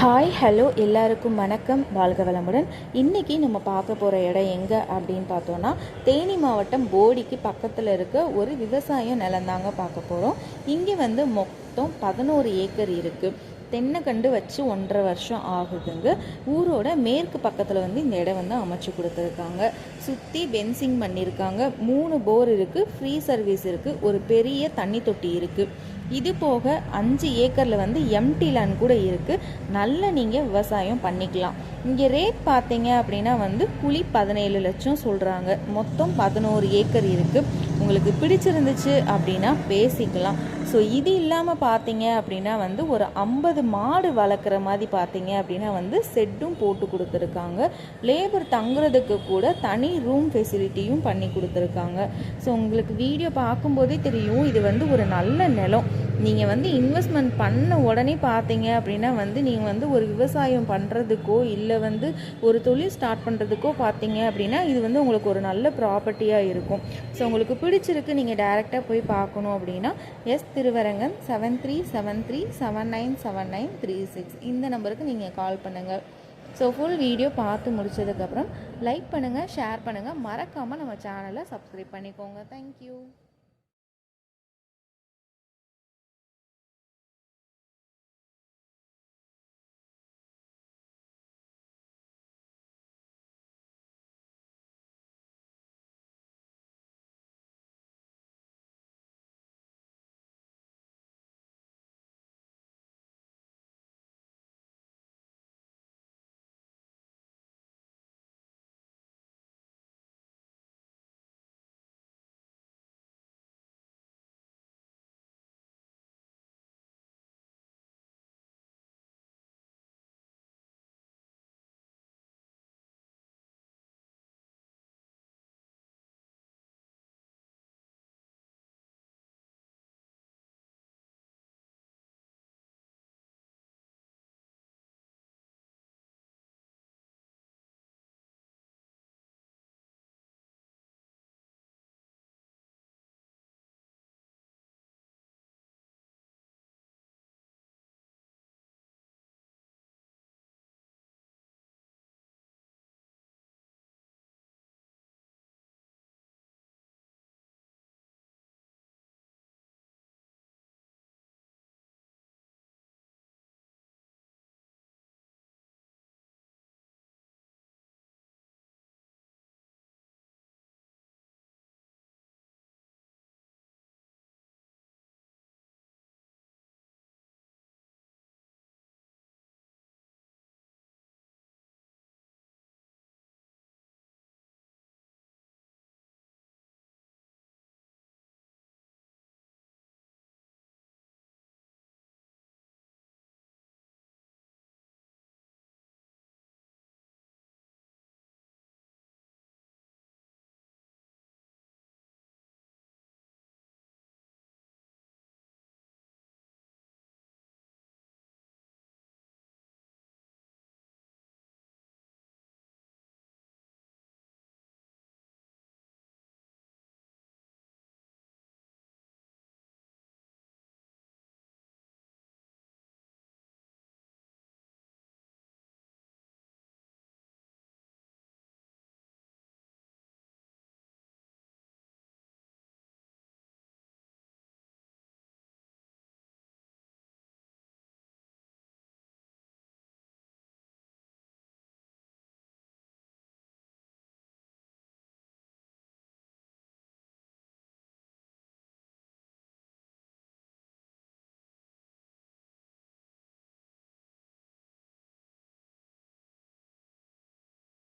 Hi hello எல்லாருக்கும் வணக்கம். வாழ்க வளமுடன். இன்றைக்கி நம்ம பார்க்க போகிற இடம் எங்கே அப்படின்னு பார்த்தோன்னா தேனி மாவட்டம் போடிக்கு பக்கத்தில் இருக்க ஒரு விவசாய நிலந்தாங்க பார்க்க போகிறோம் இங்கே வந்து மொத்தம் பதினோரு ஏக்கர் இருக்குது தென்னை கண்டு வச்சு ஒன்றரை வருஷம் ஆகுதுங்க. ஊரோட மேற்கு பக்கத்தில் வந்து இந்த இடம் வந்து அமைச்சு கொடுத்துருக்காங்க. சுற்றி பென்சிங் பண்ணியிருக்காங்க மூணு போர் இருக்குது ஃப்ரீ சர்வீஸ் இருக்குது ஒரு பெரிய தண்ணி தொட்டி இருக்குது இது போக அஞ்சு ஏக்கரில் வந்து எம்டி லேண்ட் கூட இருக்குது நல்ல நீங்கள் விவசாயம் பண்ணிக்கலாம். இங்கே ரேட் பார்த்தீங்க அப்படின்னா வந்து குழி பதினேழு லட்சம் சொல்கிறாங்க மொத்தம் பதினோரு ஏக்கர் இருக்குது உங்களுக்கு பிடிச்சிருந்துச்சு அப்படின்னா பேசிக்கலாம். ஸோ இது இல்லாமல் பார்த்தீங்க அப்படின்னா வந்து ஒரு ஐம்பது மாடு வளர்க்குற மாதிரி பார்த்தீங்க அப்படின்னா வந்து செட்டும் போட்டு கொடுத்துருக்காங்க. லேபர் தங்குறதுக்கு கூட தனி ரூம் ஃபெசிலிட்டியும் பண்ணி கொடுத்துருக்காங்க. ஸோ உங்களுக்கு வீடியோ பார்க்கும்போதே தெரியும் இது வந்து ஒரு நல்ல நிலம். நீங்கள் வந்து இன்வெஸ்ட்மெண்ட் பண்ண உடனே பார்த்தீங்க அப்படின்னா வந்து நீங்கள் வந்து ஒரு விவசாயம் பண்ணுறதுக்கோ இல்லை வந்து ஒரு தொழில் ஸ்டார்ட் பண்ணுறதுக்கோ பார்த்தீங்க அப்படின்னா இது வந்து உங்களுக்கு ஒரு நல்ல ப்ராப்பர்ட்டியாக இருக்கும். ஸோ உங்களுக்கு பிடிச்சிருக்கு நீங்கள் டேரெக்டாக போய் பார்க்கணும் அப்படின்னா S Thiruvarangan seven three seven three seven nine seven nine three six இந்த நம்பருக்கு நீங்கள் கால் பண்ணுங்கள் ஸோ ஃபுல் வீடியோ பார்த்து முடிச்சதுக்கப்புறம் லைக் பண்ணுங்கள் ஷேர் பண்ணுங்கள் மறக்காமல் நம்ம சேனலை சப்ஸ்கிரைப் பண்ணிக்கோங்க. தேங்க்யூ